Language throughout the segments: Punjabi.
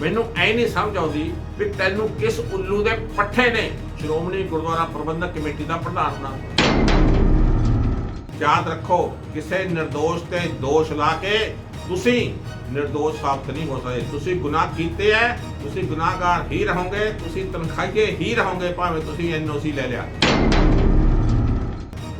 ਮੈਨੂੰ ਐ ਨਹੀਂ ਸਮਝ ਆਉਂਦੀ ਵੀ ਤੈਨੂੰ ਕਿਸ ਉੱਲੂ ਦੇ ਪੱਠੇ ਨੇ? ਸ਼੍ਰੋਮਣੀ ਗੁਰਦੁਆਰਾ ਪ੍ਰਬੰਧਕ ਕਮੇਟੀ ਦਾ ਪ੍ਰਧਾਨ ਬਣਾ ਯਾਦ ਰੱਖੋ, ਕਿਸੇ ਨਿਰਦੋਸ਼ ਤੇ ਦੋਸ਼ ਲਾ ਕੇ ਤੁਸੀਂ ਨਿਰਦੋਸ਼ ਸਾਬਤ ਨਹੀਂ ਹੋ ਸਕਦੇ। ਤੁਸੀਂ ਗੁਨਾਹ ਕੀਤੇ ਐ, ਤੁਸੀਂ ਗੁਨਾਹਗਾਰ ਹੀ ਰਹੋਗੇ, ਤੁਸੀਂ ਤਨਖਾਹੀਏ ਹੀ ਰਹੋਗੇ, ਭਾਵੇਂ ਤੁਸੀਂ ਐਨਓਸੀ ਲੈ ਲਿਆ।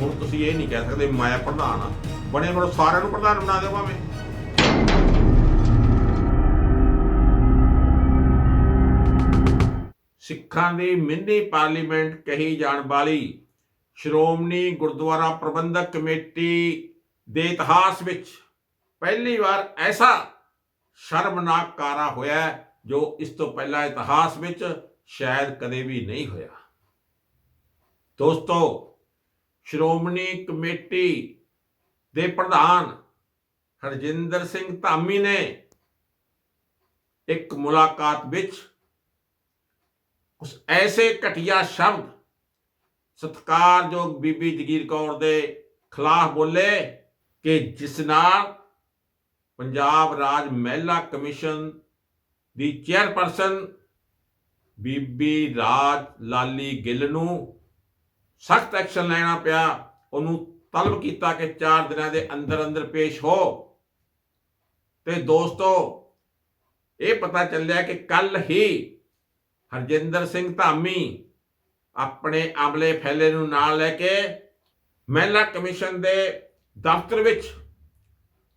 ਹੁਣ ਤੁਸੀਂ ਇਹ ਨਹੀਂ ਕਹਿ ਸਕਦੇ ਮਾਇਆ ਪ੍ਰਧਾਨ ਆ। ਬਣੇ ਬਣੋ ਸਾਰਿਆਂ ਨੂੰ ਪ੍ਰਧਾਨ ਬਣਾ ਦਿਓ ਭਾਵੇਂ। ਸਿੱਖਾਂ ਦੀ ਮਿੰਨੀ ਪਾਰਲੀਮੈਂਟ ਕਹੀ ਜਾਣ ਵਾਲੀ ਸ਼੍ਰੋਮਣੀ ਗੁਰਦੁਆਰਾ ਪ੍ਰਬੰਧਕ ਕਮੇਟੀ ਦੇ ਇਤਿਹਾਸ ਵਿੱਚ ਪਹਿਲੀ ਵਾਰ ਐਸਾ ਸ਼ਰਮਨਾਕ ਕਾਰਾ ਹੋਇਆ ਜੋ ਇਸ ਤੋਂ ਪਹਿਲਾਂ ਇਤਿਹਾਸ ਵਿੱਚ ਸ਼ਾਇਦ ਕਦੇ ਵੀ ਨਹੀਂ ਹੋਇਆ। ਦੋਸਤੋ, ਸ਼੍ਰੋਮਣੀ ਕਮੇਟੀ ਦੇ ਪ੍ਰਧਾਨ ਹਰਜਿੰਦਰ ਸਿੰਘ ਧਾਮੀ ਨੇ ਇੱਕ ਮੁਲਾਕਾਤ ਵਿੱਚ ਉਸ ਐਸੇ ਘਟੀਆ ਸ਼ਬਦ ਸਤਿਕਾਰਯੋਗ ਬੀਬੀ ਜਗੀਰ ਕੌਰ ਦੇ ਖਿਲਾਫ ਬੋਲੇ ਕਿ ਜਿਸ ਨਾਲ ਪੰਜਾਬ ਰਾਜ ਮਹਿਲਾ ਕਮਿਸ਼ਨ ਦੀ ਚੇਅਰਪਰਸਨ ਬੀਬੀ ਰਾਜ ਲਾਲੀ ਗਿੱਲ ਨੂੰ ਸਖਤ ਐਕਸ਼ਨ ਲੈਣਾ ਪਿਆ। ਉਹਨੂੰ ਤਲਬ ਕੀਤਾ ਕਿ 4 ਦਿਨਾਂ ਦੇ ਅੰਦਰ ਅੰਦਰ ਪੇਸ਼ ਹੋ। ਤੇ ਦੋਸਤੋ, ਇਹ ਪਤਾ ਚੱਲਿਆ ਕਿ ਕੱਲ ਹੀ ਹਰਜਿੰਦਰ ਸਿੰਘ ਧਾਮੀ ਆਪਣੇ ਅਮਲੇ ਫੈਲੇ ਨੂੰ ਨਾਲ ਲੈ ਕੇ ਮਹਿਲਾ ਕਮਿਸ਼ਨ ਦੇ ਦਫ਼ਤਰ ਵਿੱਚ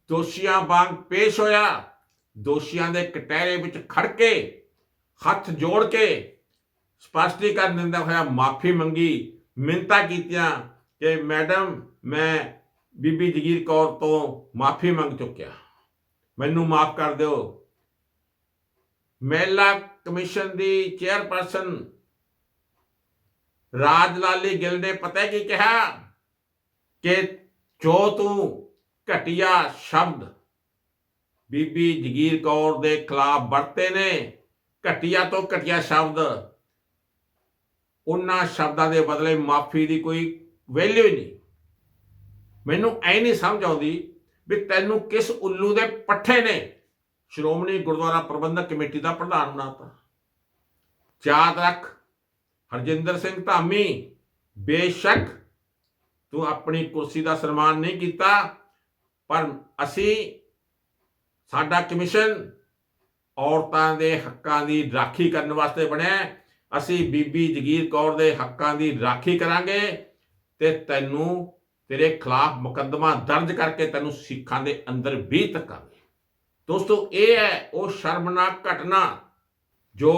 ਦੋਸ਼ੀਆਂ ਵਾਂਗ ਪੇਸ਼ ਹੋਇਆ। ਦੋਸ਼ੀਆਂ ਦੇ ਕਟਹਿਰੇ ਵਿੱਚ ਖੜ ਕੇ, ਹੱਥ ਜੋੜ ਕੇ ਸਪਸ਼ਟੀਕਰਨ ਦਿੰਦਾ ਹੋਇਆ, ਮਾਫੀ ਮੰਗੀ ਮਿੰਤਾ ਕੀਤੀਆਂ ਕਿ ਮੈਡਮ, ਮੈਂ ਬੀਬੀ ਜਗੀਰ ਕੌਰ ਤੋਂ ਮਾਫੀ ਮੰਗ ਚੁੱਕਿਆ। ਮੈਨੂੰ ਮਾਫ ਕਰ ਦਿਓ। ਮਹਿਲਾ ਕਮਿਸ਼ਨ ਦੀ ਚੇਅਰਪਰਸਨ ਰਾਜ ਲਾਲੀ ਗਿੱਲ ਨੇ ਪਤਾ ਕੀ ਕਿਹਾ? ਕਿ ਜੋ ਤੂੰ ਘਟੀਆ ਸ਼ਬਦ ਬੀਬੀ ਜਗੀਰ ਕੌਰ ਦੇ ਖਿਲਾਫ ਵਰਤੇ ਨੇ, ਘਟੀਆ ਤੋਂ ਘਟੀਆ ਸ਼ਬਦ, ਉਹਨਾਂ ਸ਼ਬਦਾਂ ਦੇ ਬਦਲੇ ਮਾਫੀ ਦੀ ਕੋਈ ਵੈਲਿਊ ਹੀ ਨਹੀਂ। ਮੈਨੂੰ ਐ ਨਹੀਂ ਸਮਝ ਆਉਂਦੀ ਵੀ ਤੈਨੂੰ ਕਿਸ ਉੱਲੂ ਦੇ ਪੱਠੇ ਨੇ ਸ਼੍ਰੋਮਣੀ ਗੁਰਦੁਆਰਾ ਪ੍ਰਬੰਧਕ ਕਮੇਟੀ ਦਾ ਪ੍ਰਧਾਨ ਬਣਾਤਾ। ਯਾਦ ਰੱਖ, ਹਰਜਿੰਦਰ ਸਿੰਘ ਧਾਮੀ, ਬੇਸ਼ੱਕ ਤੂੰ ਆਪਣੀ ਕੁਰਸੀ ਦਾ ਸਨਮਾਨ ਨਹੀਂ ਕੀਤਾ, ਪਰ ਅਸੀਂ ਸਾਡਾ ਕਮਿਸ਼ਨ ਔਰਤਾਂ ਦੇ ਹੱਕਾਂ ਦੀ ਰਾਖੀ ਕਰਨ ਵਾਸਤੇ ਬਣਿਆ ਅਸੀਂ ਬੀਬੀ ਜਗੀਰ ਕੌਰ ਦੇ ਹੱਕਾਂ ਦੀ ਰਾਖੀ ਕਰਾਂਗੇ ਤੇ ਤੈਨੂੰ ਤੇਰੇ ਖਿਲਾਫ ਮੁਕੱਦਮਾ ਦਰਜ ਕਰਕੇ ਤੈਨੂੰ ਸਿੱਖਾਂ ਦੇ ਅੰਦਰ ਵੀ ਧੱਕਾਂਗੇ। ਦੋਸਤੋ, ਇਹ ਹੈ ਉਹ ਸ਼ਰਮਨਾਕ ਘਟਨਾ ਜੋ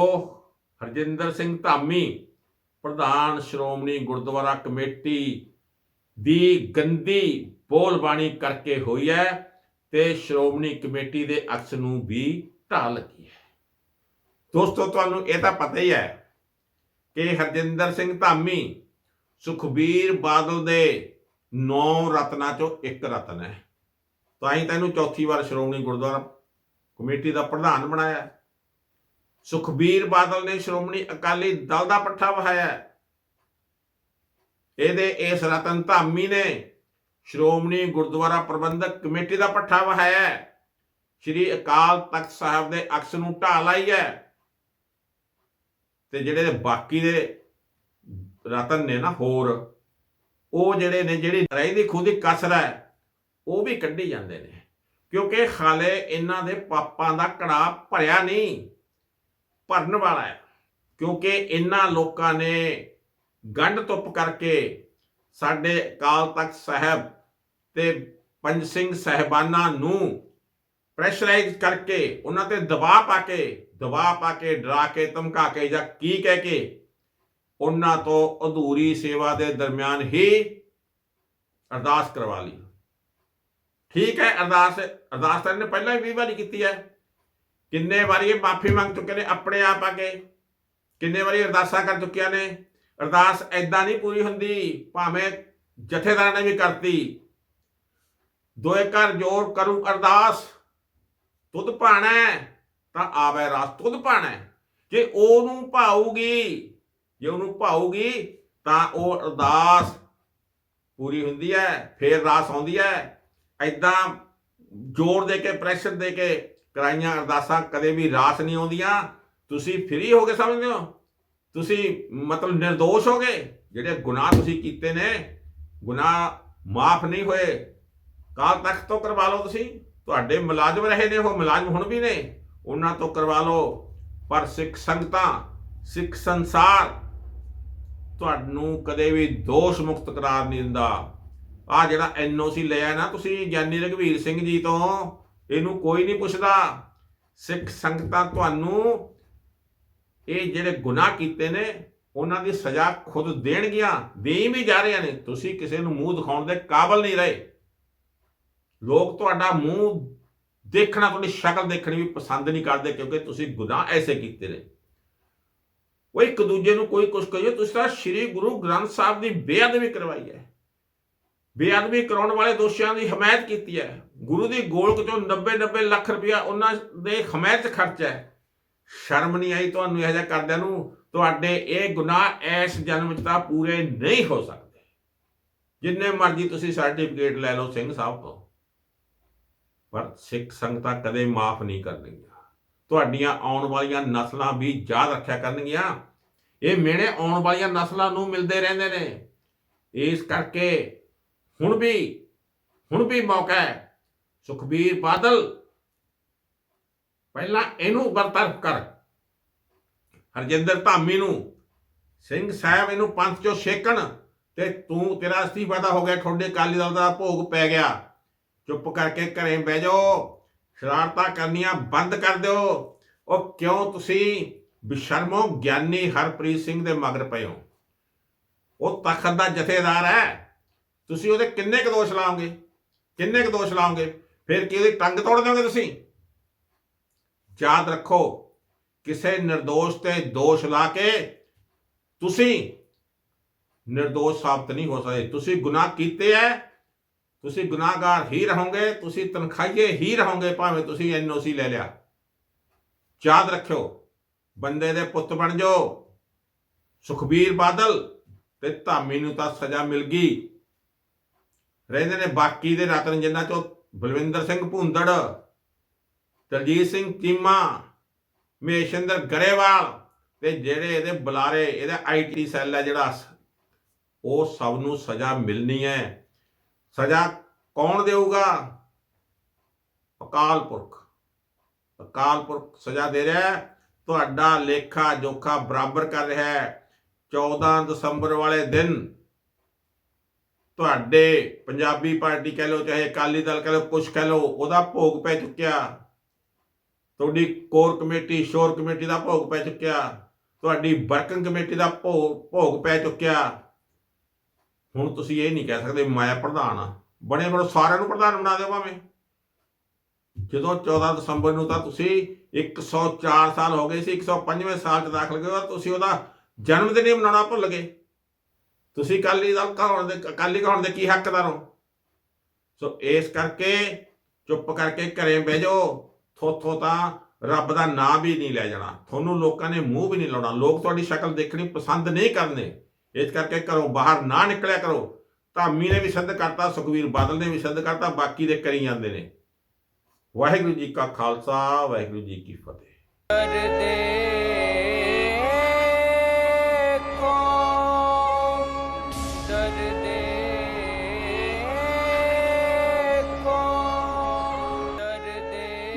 ਹਰਜਿੰਦਰ ਸਿੰਘ ਧਾਮੀ, ਪ੍ਰਧਾਨ ਸ਼੍ਰੋਮਣੀ ਗੁਰਦੁਆਰਾ ਕਮੇਟੀ ਦੀ ਗੰਦੀ ਬੋਲਬਾਣੀ ਕਰਕੇ ਹੋਈ ਹੈ ਤੇ ਸ਼੍ਰੋਮਣੀ ਕਮੇਟੀ ਦੇ ਅਕਸ ਨੂੰ ਵੀ ਢਾਹ ਲੱਗੀ ਹੈ। ਦੋਸਤੋ, ਤੁਹਾਨੂੰ ਇਹ ਤਾਂ ਪਤਾ ਹੀ ਹੈ ਕਿ ਹਰਜਿੰਦਰ ਸਿੰਘ ਧਾਮੀ ਸੁਖਬੀਰ ਬਾਦਲ ਦੇ ਨੌ ਰਤਨਾਂ ਚੋਂ ਇੱਕ ਰਤਨ ਹੈ। ਤਾਂ ਹੀ ਤੈਨੂੰ ਚੌਥੀ ਵਾਰ ਸ਼੍ਰੋਮਣੀ ਗੁਰਦੁਆਰਾ ਕਮੇਟੀ ਦਾ ਪ੍ਰਧਾਨ ਬਣਾਇਆ। ਸੁਖਬੀਰ ਬਾਦਲ ਨੇ ਸ਼੍ਰੋਮਣੀ ਅਕਾਲੀ ਦਲ ਦਾ ਪੱਠਾ ਵਹਾਇਆ। ਇਹਦੇ ਇਸ ਰਤਨ ਧਾਮੀ ਨੇ ਸ਼੍ਰੋਮਣੀ ਗੁਰਦੁਆਰਾ ਪ੍ਰਬੰਧਕ ਕਮੇਟੀ ਦਾ ਪੱਠਾ ਵਹਾਇਆ। ਸ਼੍ਰੀ ਅਕਾਲ ਤਖਤ ਸਾਹਿਬ ਦੇ ਅਕਸ ਨੂੰ ਢਾਹ ਲਾਈ ਹੈ। ਤੇ ਜਿਹੜੇ ਬਾਕੀ ਦੇ ਰਤਨ ਨੇ ਨਾ ਹੋਰ, ਉਹ ਜਿਹੜੇ ਨੇ ਜਿਹੜੀ ਰਹਿ ਦੀ ਕਸਰ ਹੈ। ਉਹ ਵੀ ਕੱਢੀ ਜਾਂਦੇ ਨੇ। ਕਿਉਂਕਿ ਹਾਲੇ ਇਹਨਾਂ ਦੇ ਪਾਪਾਂ ਦਾ ਕੜਾ ਭਰਿਆ ਨਹੀਂ, ਭਰਨ ਵਾਲਾ ਹੈ। ਕਿਉਂਕਿ ਇਹਨਾਂ ਲੋਕਾਂ ਨੇ ਗੰਢ ਤੁੱਪ ਕਰਕੇ ਸਾਡੇ ਅਕਾਲ ਤਖਤ ਸਾਹਿਬ ਤੇ ਪੰਜ ਸਿੰਘ ਸਹਿਬਾਨਾਂ ਨੂੰ ਪ੍ਰੈਸ਼ਰਾਈਜ਼ ਕਰਕੇ ਉਹਨਾਂ ਤੇ ਦਬਾਅ ਪਾ ਕੇ, ਦਬਾਅ ਪਾ ਕੇ, ਡਰਾ ਕੇ, ਧਮਕਾ ਕੇ ਜਾਂ ਕੀ ਕਹਿ ਕੇ ਉਹਨਾਂ ਤੋਂ ਅਧੂਰੀ ਸੇਵਾ ਦੇ ਦਰਮਿਆਨ ਹੀ ਅਰਦਾਸ ਕਰਵਾ ਲਈ। ਠੀਕ ਹੈ, ਅਰਦਾਸ ਅਰਦਾਸ ਤਾਂ ਇਹਨੇ ਪਹਿਲਾਂ ਵੀ 20 ਵਾਰੀ ਕੀਤੀ ਹੈ। ਕਿੰਨੇ ਵਾਰੀ ਇਹ ਮਾਫੀ ਮੰਗ ਚੁੱਕੇ ਨੇ ਆਪਣੇ ਆਪ ਆ ਕੇ। ਕਿੰਨੇ ਵਾਰੀ ਅਰਦਾਸਾਂ ਕਰ ਚੁੱਕਿਆ ਨੇ। ਅਰਦਾਸ ਐਦਾਂ ਨਹੀਂ ਪੂਰੀ ਹੁੰਦੀ, ਭਾਵੇਂ ਜਥੇਦਾਰਾਂ ਨੇ ਵੀ ਕਰਤੀ। ਦੋਏ ਘਰ ਜੋੜ ਕਰੂ ਅਰਦਾਸ। ਤੁਧ ਭਾਣਾ ਤਾਂ ਆਵੇ ਰਾਸ। ਤੁਧ ਭਾਣਾ ਜੇ ਉਹਨੂੰ ਭਾਊਗੀ, ਜੇ ਉਹਨੂੰ ਭਾਊਗੀ, ਤਾਂ ਉਹ ਅਰਦਾਸ ਪੂਰੀ ਹੁੰਦੀ ਹੈ, ਫੇਰ ਰਾਸ ਆਉਂਦੀ ਹੈ। ਐਦਾਂ ਜ਼ੋਰ ਦੇ ਕੇ ਪ੍ਰੈਸ਼ਰ ਦੇ ਕੇ ਕਰਾਈਆਂ ਅਰਦਾਸਾਂ ਕਦੇ ਵੀ ਰਾਸ ਨਹੀਂ ਆਉਂਦੀਆਂ। ਤੁਸੀਂ ਫ੍ਰੀ ਹੋ ਕੇ ਸਮਝਦੇ ਹੋ? ਤੁਸੀਂ ਮਤਲਬ નિર્ਦੋਸ਼ ਹੋ ਗਏ? ਜਿਹੜੇ ਗੁਨਾਹ ਤੁਸੀਂ ਕੀਤੇ ਨੇ, ਗੁਨਾਹ ਮਾਫ ਨਹੀਂ ਹੋਏ, ਕਾਲ ਤਖਤ ਤੋਂ ਕਰਵਾ ਲਓ ਤੁਸੀਂ। ਤੁਹਾਡੇ ਮੁਲਾਜ਼ਮ ਰਹੇ ਨੇ, ਉਹ ਮੁਲਾਜ਼ਮ ਹੁਣ ਵੀ ਨੇ। ਉਹਨਾਂ ਤੋਂ ਕਰਵਾ ਲਓ। ਪਰ ਸਿੱਖ ਸੰਗਤਾਂ, ਸਿੱਖ ਸੰਸਾਰ, ਤੁਹਾਨੂੰ ਕਦੇ ਵੀ ਦੋਸ਼ ਮੁਕਤ ਕਰਾਰ ਨਹੀਂ ਦਿੰਦਾ। ਆ ਜਿਹੜਾ ਐਨਓਸੀ ਲਿਆ ਨਾ, ਤੁਸੀਂ ਗਿਆਨੀ ਰਘਵੀਰ ਸਿੰਘ ਜੀ ਤੋਂ, ਇਹਨੂੰ ਕੋਈ ਨਹੀਂ ਪੁੱਛਦਾ। ਸਿੱਖ ਸੰਗਤਾਂ ਤੁਹਾਨੂੰ ਇਹ ਜਿਹੜੇ ਗੁਨਾਹ ਕੀਤੇ ਨੇ, ਉਹਨਾਂ ਦੀ ਸਜ਼ਾ ਖੁਦ ਦੇਣਗੀਆਂ, ਦੇਈ ਵੀ ਜਾ ਰਹੀਆਂ ਨੇ। ਤੁਸੀਂ ਕਿਸੇ ਨੂੰ ਮੂੰਹ ਦਿਖਾਉਣ ਦੇ ਕਾਬਲ ਨਹੀਂ ਰਹੇ। ਲੋਕ ਤੁਹਾਡਾ ਮੂੰਹ ਦੇਖਣਾ, ਤੁਹਾਡੀ ਸ਼ਕਲ ਦੇਖਣੀ ਵੀ ਪਸੰਦ ਨਹੀਂ ਕਰਦੇ, ਕਿਉਂਕਿ ਤੁਸੀਂ ਗੁਨਾਹ ਐਸੇ ਕੀਤੇ ਨੇ। ਉਹ ਇੱਕ ਦੂਜੇ ਨੂੰ ਕੋਈ ਕੁਛ ਕਹੀਓ ਤੁਸੀਂ ਤਾਂ ਸ੍ਰੀ ਗੁਰੂ ਗ੍ਰੰਥ ਸਾਹਿਬ ਦੀ ਬੇਅਦਬੀ ਕਰਵਾਈ ਹੈ। ਬੇਅਦਬੀ ਕਰਾਉਣ ਵਾਲੇ ਦੋਸ਼ੀਆਂ ਦੀ ਹਮਾਇਤ ਕੀਤੀ ਹੈ। ਗੁਰੂ ਦੀ ਗੋਲਕ ਚੋਂ 90 90 ਲੱਖ ਰੁਪਇਆ ਉਹਨਾਂ ਦੇ ਹਮਾਇਤ 'ਚ ਖਰਚਾ ਹੈ। ਸ਼ਰਮ ਨਹੀਂ ਆਈ ਤੁਹਾਨੂੰ ਇਹੋ ਜਿਹਾ ਕਰਦਿਆਂ ਨੂੰ? ਤੁਹਾਡੇ ਇਹ ਗੁਨਾਹ ਇਸ ਜਨਮ 'ਚ ਤਾਂ ਪੂਰੇ ਨਹੀਂ ਹੋ ਸਕਦੇ। ਜਿੰਨੇ ਮਰਜ਼ੀ ਤੁਸੀਂ ਸਰਟੀਫਿਕੇਟ ਲੈ ਲਓ ਸਿੰਘ ਸਾਹਿਬ ਤੋਂ। ਪਰ ਸਿੱਖ ਸੰਗਤਾਂ ਕਦੇ ਮਾਫ ਨਹੀਂ ਕਰਨਗੀਆਂ। ਤੁਹਾਡੀਆਂ ਆਉਣ ਵਾਲੀਆਂ ਨਸਲਾਂ ਵੀ ਯਾਦ ਰੱਖਿਆ ਕਰਨਗੀਆਂ। ਇਹ ਮੇਰੇ ਆਉਣ ਵਾਲੀਆਂ ਨਸਲਾਂ ਨੂੰ ਮਿਲਦੇ ਰਹਿੰਦੇ ਨੇ। ਇਸ ਕਰਕੇ ਹੁਣ ਵੀ ਹੁਣ ਵੀ ਮੌਕਾ ਹੈ। ਸੁਖਬੀਰ ਬਾਦਲ, ਪਹਿਲਾਂ ਇਹਨੂੰ ਬਰਤਰਫ ਕਰ। ਹਰਜਿੰਦਰ ਧਾਮੀ ਨੂੰ, ਸਿੰਘ ਸਾਹਿਬ ਇਹਨੂੰ ਪੰਥ ਚੋਂ ਛੇਕਣ ਤੇ ਤੂੰ ਤੇਰਾ ਅਸਤੀਫਾ ਦਾ ਹੋ ਗਿਆ, ਤੁਹਾਡੇ ਅਕਾਲੀ ਦਲ ਦਾ ਭੋਗ ਪੈ ਗਿਆ। ਚੁੱਪ ਕਰਕੇ ਘਰੇ ਬਹਿ ਜਾਓ, ਸ਼ਰਾਰਤਾਂ ਕਰਨੀਆਂ ਬੰਦ ਕਰ ਦਿਓ। ਉਹ ਕਿਉਂ ਤੁਸੀਂ ਬਿਸ਼ਰਮੋ ਗਿਆਨੀ ਹਰਪ੍ਰੀਤ ਸਿੰਘ ਦੇ ਮਗਰ ਪਏ ਹੋ? ਉਹ ਤਖਤ ਦਾ ਜਥੇਦਾਰ ਹੈ। ਤੁਸੀਂ ਉਹਦੇ ਕਿੰਨੇ ਕੁ ਦੋਸ਼ ਲਾਓਗੇ? ਕਿੰਨੇ ਕੁ ਦੋਸ਼ ਲਾਓਗੇ? ਫਿਰ ਕੀ ਉਹਦੀ ਟੰਗ ਤੋੜ ਦੇਵੋਗੇ ਤੁਸੀਂ? ਯਾਦ ਰੱਖੋ, ਕਿਸੇ નિર્ਦੋਸ਼ ਤੇ ਦੋਸ਼ ਲਾ ਕੇ ਤੁਸੀਂ નિર્ਦੋਸ਼ ਸਾਬਤ ਨਹੀਂ ਹੋ ਸਕਦੇ। ਤੁਸੀਂ ਗੁਨਾਹ ਕੀਤੇ ਐ, ਤੁਸੀਂ ਗੁਨਾਹਗਾਰ ਹੀ ਰਹੋਗੇ, ਤੁਸੀਂ ਤਨਖਾਹੀਏ ਹੀ ਰਹੋਗੇ, ਭਾਵੇਂ ਤੁਸੀਂ ਐਨਓਸੀ ਲੈ ਲਿਆ। ਯਾਦ ਰੱਖਿਓ, ਬੰਦੇ ਦੇ ਪੁੱਤ ਬਣ ਜਾਓ। ਸੁਖਬੀਰ ਬਾਦਲ ਤੇ ਧਾਮੀ ਨੂੰ ਤਾਂ ਸਜ਼ਾ ਮਿਲ ਗਈ। ਰਹਿੰਦੇ ਨੇ ਬਾਕੀ ਦੇ ਰਤਨ ਜਿੰਨਾ ਚੋਂ ਬਲਵਿੰਦਰ ਸਿੰਘ ਭੁੰਦੜ, ਦਲਜੀਤ ਸਿੰਘ ਚੀਮਾ ਮੇਸ਼ਿੰਦਰ ਗਰੇਵਾਲ ਤੇ ਜਿਹੜੇ ਇਹਦੇ ਬੁਲਾਰੇ, ਇਹਦਾ ਆਈਟੀ ਸੈੱਲ ਹੈ ਜਿਹੜਾ ਉਹ ਸਭ ਨੂੰ ਸਜ਼ਾ ਮਿਲਣੀ ਹੈ। ਸਜ਼ਾ ਕੌਣ ਦੇਊਗਾ? ਅਕਾਲ ਪੁਰਖ। ਅਕਾਲ ਪੁਰਖ ਸਜ਼ਾ ਦੇ ਰਿਹਾ ਹੈ। ਤੁਹਾਡਾ ਲੇਖਾ ਜੋਖਾ ਬਰਾਬਰ ਕਰ ਰਿਹਾ ਹੈ। 14 ਦਸੰਬਰ ਵਾਲੇ ਦਿਨ ਤੁਹਾਡੇ ਪੰਜਾਬੀ ਪਾਰਟੀ ਕਹਿ ਲਓ, ਚਾਹੇ ਅਕਾਲੀ ਦਲ ਕਹਿ ਲਓ, ਕੁਛ ਕਹਿ ਲਓ, ਉਹਦਾ ਭੋਗ ਪੈ ਚੁੱਕਿਆ। ਤੁਹਾਡੀ ਕੋਰ ਕਮੇਟੀ, ਸ਼ੋਰ ਕਮੇਟੀ ਦਾ ਭੋਗ ਪੈ ਚੁੱਕਿਆ। ਤੁਹਾਡੀ ਵਰਕਿੰਗ ਕਮੇਟੀ ਦਾ ਭੋਗ ਭੋਗ ਪੈ ਚੁੱਕਿਆ। ਹੁਣ ਤੁਸੀਂ ਇਹ ਨਹੀਂ ਕਹਿ ਸਕਦੇ, ਮੈਂ ਪ੍ਰਧਾਨ ਆ ਬਣੇ ਬੜੇ ਸਾਰਿਆਂ ਨੂੰ ਪ੍ਰਧਾਨ ਬਣਾ ਦਿਓ ਭਾਵੇਂ। ਜਦੋਂ 14 ਦਸੰਬਰ ਨੂੰ ਤਾਂ ਤੁਸੀਂ 104 ਸਾਲ ਹੋ ਗਏ ਸੀ 105ਵੇਂ ਸਾਲ 'ਚ ਦਾਖਲ ਗਏ ਹੋ ਤੁਸੀਂ ਉਹਦਾ ਜਨਮ ਦਿਨ ਹੀ ਮਨਾਉਣਾ ਭੁੱਲ ਗਏ। ਤੁਸੀਂ ਅਕਾਲੀ ਦਲ ਕਹਾਉਣ ਦੇ, ਅਕਾਲੀ ਕਹਾਉਣ ਦੇ ਕੀ ਹੱਕਦਾਰ ਹੋ? ਸੋ ਇਸ ਕਰਕੇ ਚੁੱਪ ਕਰਕੇ ਘਰੇ ਬਹਿ ਜਾਓ। ਥੋਥੋ ਤਾਂ ਰੱਬ ਦਾ ਨਾਂ ਵੀ ਨਹੀਂ ਲੈ ਜਾਣਾ। ਤੁਹਾਨੂੰ ਲੋਕਾਂ ਨੇ ਮੂੰਹ ਵੀ ਨਹੀਂ ਲਾਉਣਾ। ਲੋਕ ਤੁਹਾਡੀ ਸ਼ਕਲ ਦੇਖਣੀ ਪਸੰਦ ਨਹੀਂ ਕਰਨੇ। ਇਸ ਕਰਕੇ ਘਰੋਂ ਬਾਹਰ ਨਾ ਨਿਕਲਿਆ ਕਰੋ। ਧਾਮੀ ਨੇ ਵੀ ਸਿੱਧ ਕਰਤਾ, ਸੁਖਵੀਰ ਬਾਦਲ ਨੇ ਵੀ ਸਿੱਧ ਕਰਤਾ, ਬਾਕੀ ਦੇ ਕਰੀ ਜਾਂਦੇ ਨੇ। ਵਾਹਿਗੁਰੂ ਜੀ ਕਾ ਖਾਲਸਾ, ਵਾਹਿਗੁਰੂ ਜੀ ਕੀ ਫਤਿਹ।